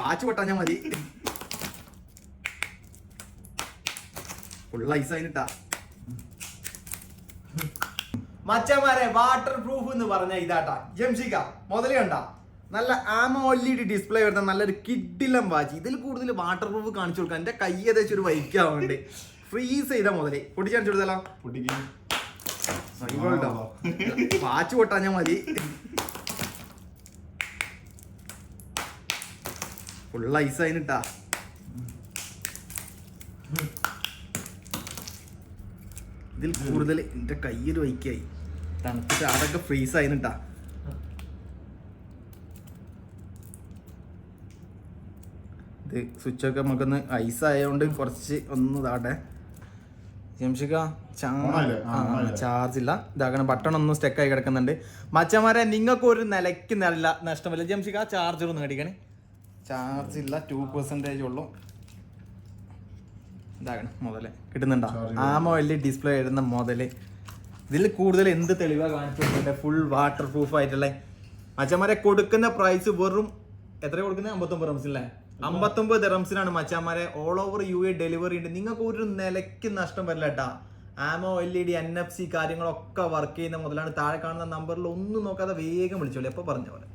Watch പൊട്ടാഞ്ഞാ മതി. Full ice അതിനിട്ടാ മച്ചമാരെ വാട്ടർ പ്രൂഫ് എന്ന് പറഞ്ഞ ഇതാട്ടാ. ജംഷിക്ക മുതൽ കണ്ട. നല്ല ആമ എൽ ഡിസ്പ്ലേ വരുന്ന നല്ലൊരു കിഡിലം വാച്ച്. ഇതിൽ കൂടുതൽ വാട്ടർ പ്രൂഫ് കാണിച്ചു കൊടുക്കാൻ എന്റെ കൈ ഏകദേശം ഒരു വൈക്കാവുണ്ട് ഫ്രീസ് ചെയ്ത മുതലേ. പൊട്ടിച്ച് കാണിച്ചു കൊടുത്തല്ലോ വാച്ച് പൊട്ടാഞ്ഞാ മതി. ഫുൾ ഐസ് അതിനിട്ടാ ഇതിൽ കൂടുതൽ എന്റെ കയ്യൊരു വൈക്കായി തണുത്തിട്ട് അതൊക്കെ ഫ്രീസ് ആയിട്ടാ ഇത് സ്വിച്ച് ഒക്കെ നമുക്കൊന്ന് ഐസ് ആയതുകൊണ്ട് കുറച്ച് ഒന്ന് ഇതാട്ടെ. ജംഷിക ഓണായില്ലേ? ആ, ചാർജ് ഇല്ല. ഇതാകണം ബട്ടൺ ഒന്നും സ്റ്റെക്കായി കിടക്കുന്നുണ്ട്. മച്ചന്മാരെ നിങ്ങൾക്ക് ഒരു നിലയ്ക്ക് നല്ല നഷ്ടമല്ല. ജംഷിക ചാർജർ ഒന്ന് മേടിക്കണേ. ചാർജ് ഇല്ല ടു പെർസെന്റേജ് ഉള്ളൂ. ഇതാകണം മുതൽ. കിട്ടുന്നുണ്ടോ? ആമോ എൽ ഡിസ്പ്ലേ ഇടുന്ന മുതൽ. ഇതിൽ കൂടുതൽ എന്ത് തെളിവാ കാണിച്ചിട്ടുണ്ട്? ഫുൾ വാട്ടർ പ്രൂഫ് ആയിട്ടുള്ള. മച്ചന്മാരെ കൊടുക്കുന്ന പ്രൈസ് വെറും എത്ര കൊടുക്കുന്നത്? അമ്പത്തൊമ്പത് റംസ് അല്ലേ അമ്പത്തൊമ്പത് റംസിനാണ് മച്ചാമാരെ all over U A delivery ഉണ്ട്. നിങ്ങൾക്ക് ഒരു നിലയ്ക്ക് നഷ്ടം വരില്ല കേട്ടാ. ആമോ L E D N F C കാര്യങ്ങളൊക്കെ വർക്ക് ചെയ്യുന്ന മുതലാണ്. താഴെ കാണുന്ന നമ്പറിൽ ഒന്നും നോക്കാതെ വേഗം വിളിച്ചോളൂ. എപ്പോൾ പറഞ്ഞ പോലെ?